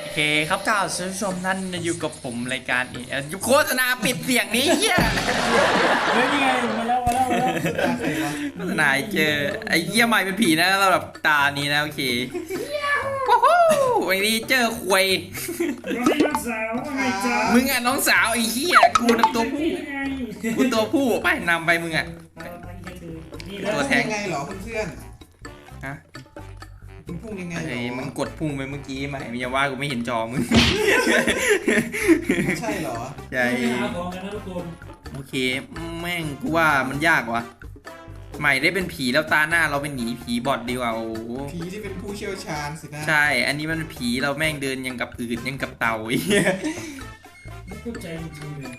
โอเคครับท่านผู้ชมท่านอยู่กับผมรายการอ่อยุโฆษณาปิดเสียงนี้เฮียเฮ้ยนี่ไงมาแล้วมาแล้วมาแล้วโฆษณาเจอไอ้เหี้ยใหม่เป็นผีนะสำหรับตานี้นะโอเคว้าววันนี้เจอควยน้องน้องสาวว่าไงจ๊ะมึงอะน้องสาวไอ้เหี้ยกูน่ะตัวผู้กูตัวผู้ไปนำไปมึงอะตัวแทงยังไงเหรอเพื่อน มึงพุ่งยังไงเหรไอ้อมึงกดพุ่งไปเมื่อกี้ใหม่มึงอย่าว่ากูไม่เห็นจอมึง ใช่เหรอใช่ไปหาของกันนะทุกคนโอเค แม่งกูว่ามันยากว่ะใหม่ได้เป็นผีแล้วตาหน้าเราเป็นหนีผีบอดดีกว่าโอ้โหผีที่เป็นผู้เชี่ยวชาญสินะใช่ อันนี้มันผีเราแม่งเดินยังกับอืดยังกับเต่าไอ้เหี้ยไม่เข้าใจจริงๆเลย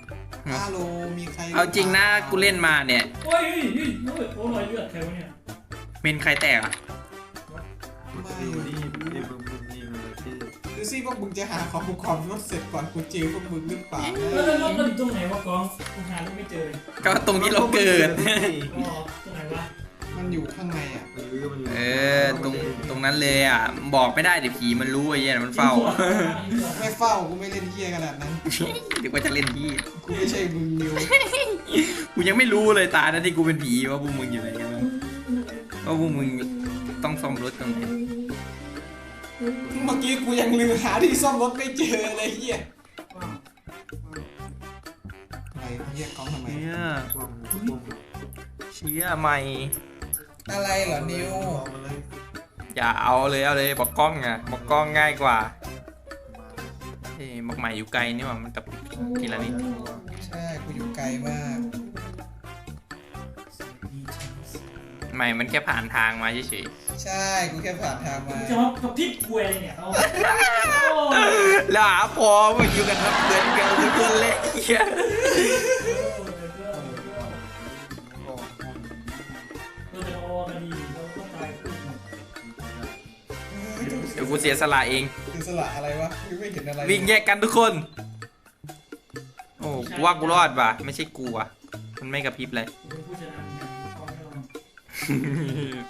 ฮัลโหลมีใครเอาจริงนะกูเล่นมาเนี่ยโอ้ยเฮ้ยเฮ้ยโอ้ยรอยเลือดใครวะเนี่ยเป็นใครแตกอะ ไม่นี่นี่มึงมึงนี่มึงชื่อดูสิพวกมึงจะหาของบุคคลรถเสร็จก่อนกูเจอพวกมึงหรือเปล่าแล้วแล้วแล้วอยู่ตรงไหนวะกองกูหาลูกไม่เจอเลยก็ตรงที่เราเกิด อ๋อตรงไหนวะมันอยู่ข้างในอะเออมันเออ ตรง ตรงนั้นเลยอะ บอกไม่ได้เดี๋ยวผีมันรู้ไอ้เหี้ยมันเฝ้าไม่เฝ้ากูไม่เล่นเฮียขนาดนั้นเดี๋ยวว่าจะเล่นพี่ กูไม่ใช่มึงนิวกูยังไม่รู้เลยตานั้นที่กูเป็นผีว่าพวกมึงอยู่ไหนกันบ้างว่าพวกมึง ต้องซ่อมรถตรงไหนเมื่อกี้กูยังลืมหาที่ซ่อมรถไม่เจอเลยเฮียอะไรเฮียกล้องทำไมเชี่ยความความเชี่ยใหม่ อะไรเหรอนิวมันเลยอย่าเอาเลยเอาเลยบอกกล้องอะบอกกล้องง่ายกว่าเอ้ยบอกใหม่อยู่ไกลนี่หว่ามันกับทีละนิดใช่กูอยู่ไกลมากใหม่มันแค่ผ่านทางมาเฉย ใช่ กูแค่ผ่านทางมา จะมากับพริบกวยเนี่ยเอาๆแล้วหาพอมาอยู่กันครับเดินกันทุกคนเลยเหี้ยเราจะเอากันดีเราก็ตายคู่เดี๋ยวกูเสียสละเองอิสระอะไรวะกูไม่เห็นอะไรวิ่งแยกกันทุกคน โอ้กูว่ากูรอดว่ะ ไม่ใช่กูอะ มันไม่กระพริบเลย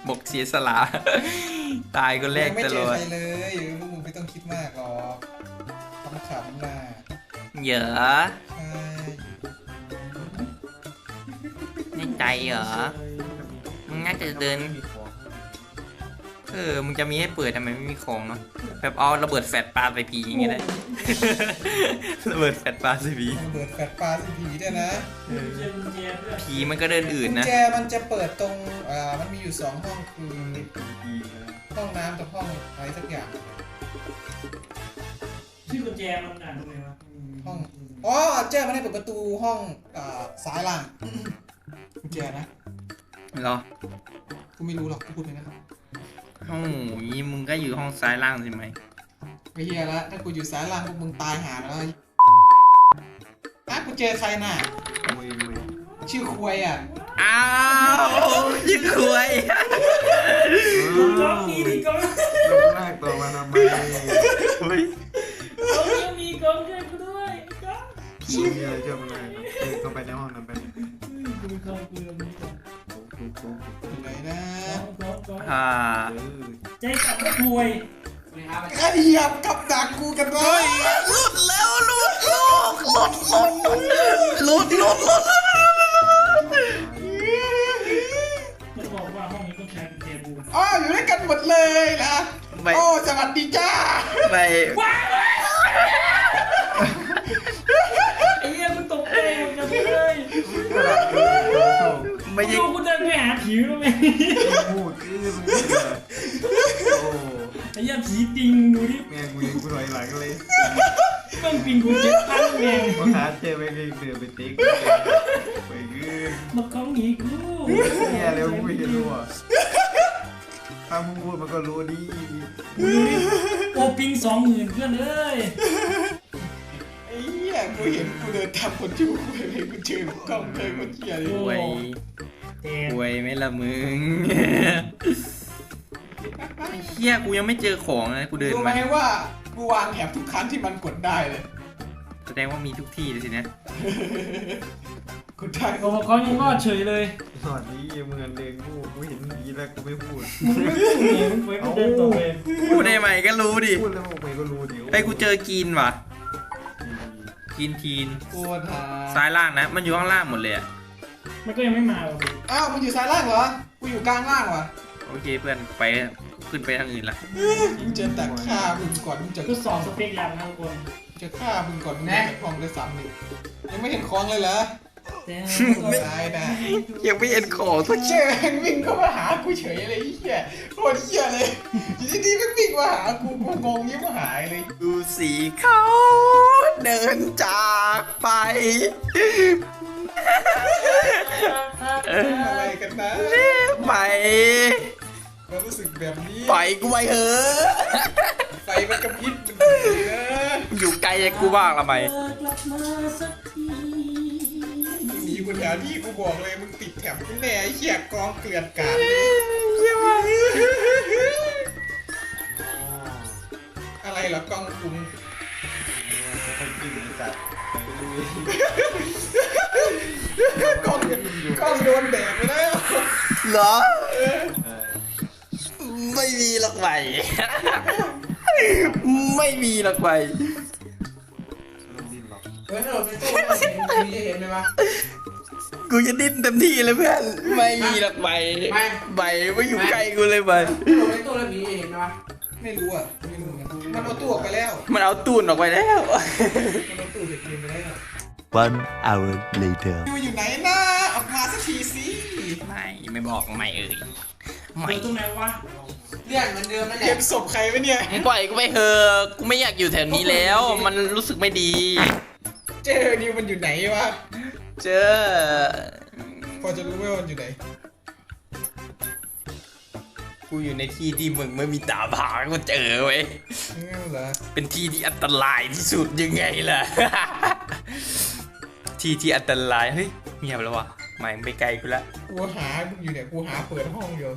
บอกเสียสละ ตายคนแรกยังไม่ตเจลออด ใครเลยพวกมึงไม่ต้องคิดมากหรอกขำๆนะเหยอะใช่ในใจเหรอมึงน่าจะเดินมีของ เออ มึงจะมีให้เปิดทำไมไม่มีของเนาะ แบบเอาระเบิดแฟดปาใส่ผีอย่างเงี้ยได้ระเบิดแฟดปาใส่ผีมันเปิดแฟลชปลาสิผีด้วยนะเออเจอกุญแจเพื่อนผีมันก็เดินอื่นกุญนะ แจมันจะเปิดตรงอ่ามันมีอยู่สองห้องคือดีนะห้องน้ำกับห้องอะไรสักอย่าง ชื่อกุญแจมันอ่านตรงไหนวะห้อง อ๋อเจ้มันให้เปิดประตูห้องอ่าซ้ายล่างกุญแจนะเหรอ กูไม่รู้หรอกกูพูดไปนะครับ โอ้ยมึงก็อยู่ห้องซ้ายล่างใช่ไหมไม่เฮียละถ้ากูอยู่ซ้ายล่างพวกมึงตายหาแล้วอะกูเจอใครน่ะมวยมวยชื่อควยอะอ้าวยิงควยกองมีดีกองเราลากตัวมาทำไมเฮ้ยกองยังมีกองช่วยกูด้วยกองมีอะไรเชื่อมันเลยเดินเข้าไปในห้องนั้นไปกูมีกองกูมีกองโอ้โหอยู่ไหนนะ กองกองอ่าเออ ใจสั่นก็ถวยใครเหยียบกับดักกูกันวะหลุดแล้วหลุดลูกหลุดหลุดหลุดหลุดหลุดมันบอกว่าห้องนี้ต้องใช้กุญแจบูนอ๋ออยู่ด้วยกันหมดเลยนะไปโอ้สวัสดีจ้าไปไอ้เหี้ยมึงตกใจหมดกันเลยไม่ยิงดูกูเดินไปหาผีแล้วไหมพูดที่มึงเนี่ย โอ้ไอ้เหี้ยผีปิงดูดิแม่กูยิงกูถอยหลังเลยมันปิงกูเจ็บพันแม่งมาหาเจอไปเลยเดือไปติ๊กไปยืนมันเขาหนีกูเนี่ยเร็วกูไม่เห็นรู้อะถ้ามึงพูดมันก็รู้ดีโอปิงสองหมื่นเพื่อนเอ้ยไอ้เหี้ยกูเห็นกูเดินตามคนชื่อควยไปกูเจอกูกล้องเลยกูเหี้ยเลยหวยแต่หวยไหม่ละมึงไอ้ เฮียกูยังไม่เจอของเลยกูเดินรู้ไหมมาว่ากูวางแถบทุกครั้งที่มันกดได้เลย แสดงว่ามีทุกที่เลยสินะกูได้โอ้เขายังรอดเฉยเลยสวัสดีเมืองเดินกูกูเห็นผีแล้วกูไม่พูด มึงไม่พูดเนี่ยมึงไปเดินต่อไปพูดได้ไหมก็รู้ดิพูดแล้วพวกไปก็รู้เดี๋ยวไอ้ยกูเจอกีนว่ะกีนทีนกูถาซ้ายล่างนะ มันอยู่ข้างล่างหมดเลยอะมันก็ยังไม่มาว่ะอ้าวมันอยู่ซ้ายล่างเหรอ กูอยู่กลางล่างวะ โอเคเพื่อนไปขึ้นไปทางอื่นละมึงจะแต่ฆ่ามึงก่อนมึงจะทดสอบสเปคยังนะทุกคนจะฆ่ามึงก่อนมึงจะคลองได้สามหนึ่งยังไม่เห็นคลองเลยเหรอแต่ตายนะยังไม่เห็นของสักเชื่อแม่งวิ่งเข้ามาหากูเฉยเลยไอ้เหี้ยโคตรเหี้ยเลยอยู่ดีๆแม่งวิ่งมาหากูกูงงยิ้มหายเลย ดูสีเขาเดินจากไปอะไรกันนะไป ความรู้สึกแบบนี้ไปกูไปเถอะไฟมันกระพริบมันเลยนะอยู่ไกลจากกูบ้างละไหมกลับมาสักทีมึงหนีกูแถวที่กูบอกเลยมึงติดแถบกูแน่ไอ้เหี้ยกองเกลื่อนกลาดเลยอะไรเหรอกองคุมจะไปกินไอ้สัตว์ไปดูกองกองโดนแดดไปแล้วเหรอเออไม่มีหรอกไหมไม่มีหรอกไหมไม่ต้องดิ้นหรอกเออถ้าเราไปตู้มันเห็นมีเห็นไหมวะกูจะดิ้นเต็มที่เลยเพื่อนไม่มีหรอกไหมไม่ไหมไม่อยู่ใกล้กูเลยไหมถ้าเราไปตู้แล้วมีเห็นไหมวะไม่รู้อะไม่รู้เหมือนกันมันเอาตู้ออกไปแล้ว มันเอาตูนออกไปแล้วมันเอาตู้เด็กเกมไปแล้ว One hour later. อยู่อยู่ไหนนะออกมาสักทีสิไม่ไม่บอกไม่เอ่ยเจไม่อตรงไหนวะ เรื่องเหมือนเดิมนั่นแหละเกมศพใครวะเนี่ยมึงปล่อยกูไปเถอะกูไม่อยากอยู่แถวนี้แล้ว มันรู้สึกไม่ดี เจอนิวมันอยู่ไหนวะ เจอ พอจะรู้ไหมว่ามันอยู่ไหน กูอยู่ในที่ที่มึงไม่มีตาผากูเจอเว้ยอืมเหรอเป็นที่ที่อันตรายที่สุดยังไงล่ะ ที่ที่อันตราย เฮ้ยเงียบแล้ววะไม่งไปไกลกูละ กูหามึงอยู่เนี่ย กูหาเปิดห้องอยู่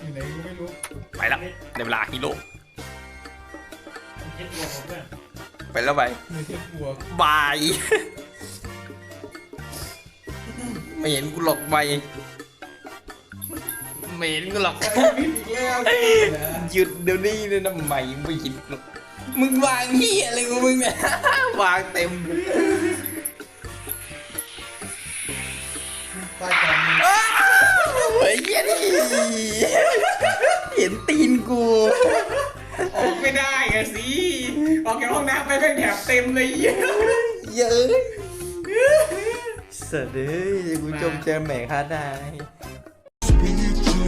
อยู่ไหนกูไม่รู้ไปละในเวลาฮีโร่เจ็ดบวกของเพื่อนไปแล้วไปมีเทพบัวบายไม่เห็นกูหรอกไปไม่เห็นกูหรอกไอ้บินอีกแล้วนะหยุดเดี๋ยวนี้เลยนะไม่ไม่เห็นหรอกมึงวางเฮียอะไรของมึงเนี่ยวางเต็มป้ายกองมีอ้าวเฮ้ยเหี้ยนี่ เห็นตีนกู ออกไม่ได้ไงสิ ออกจากห้องน้ำไปแม่งแถบเต็มเลยเหี้ยเยอะเสร็จเลยกูจมเจอแหม่ค่าได้